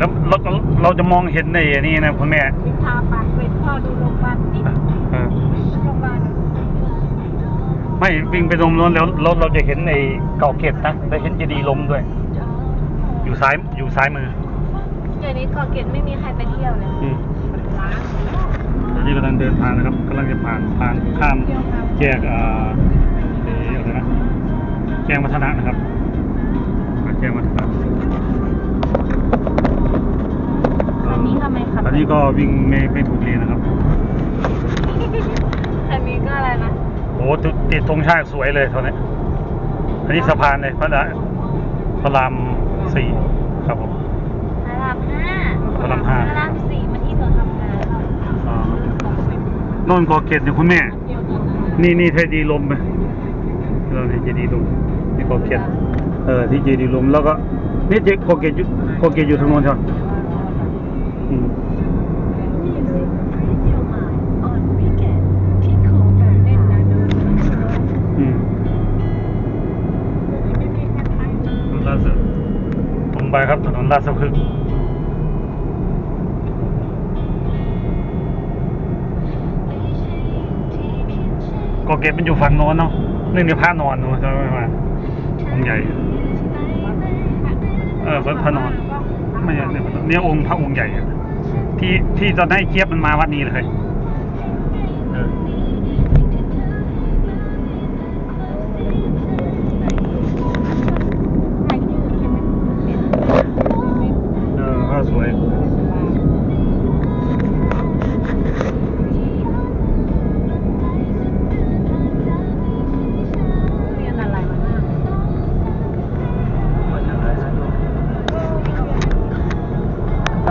เราจะมองเห็นในนี่นะคุณแม่วิพาปากเป็นพ่อดูโรงพยาบาลนี่เออโรงพยาบาลไม่วิ่งไปตรงนู้นแล้วเราเราจะเห็นในเกาะเกร็ดนะได้เห็นเจดีย์ลมด้วย อยู่ซ้ายอยู่ซ้ายมือเดี๋ยวนี้เกาะเกร็ดไม่มีใครไปเที่ยวเลยอืมร้านตอนนี้กำลังเดินทางนะครับกำลังจะผ่านผ่านข้ามแยกเอ่อเอ่ออะไรนะแจ้งวัฒนะนะครับผ่านแจ้งวัฒนะ อันนี้ทำไมขับ ต อนนี้ก็วิ่งไม่ไม่ถูกเลนนะครับ อันนี้ก็อะไรนะโอ้โหติดติดธงชาติสวยเลยตอนนี้ อันนี้สะพานเลยพระราพระรามสี่ครับผมพระรามห้าพระรามห้าพระรามสี่มันที่เราทำงานเราอ่าโน่นเกาะเกร็ดเนี่ยคุณแม่ นี่นี่เทดีย์ลมไปเราเนี่ยเจดีย์ลมนี่เกาะเกร็ดเออที่เจดีย์ลมแล้วก็นี่เจเกาะเกร็ดอยู่เกาะเกร็ดอยู่ทางโน้นใช่ไหมอื ไปครับถนนราชพฤกษ์ก็เก็บมันอยู่ฝั่งโน้นเนาะนี่นี่พระนอนเนาะใช่ไหมว่าองค์ใหญ่ เออพระพระนอนไม่ใช่เนี่ยองค์พระองค์ใหญ่ที่ที่ตอนให้เจี๊ยบมันมาวัดนี้เลย Thank you.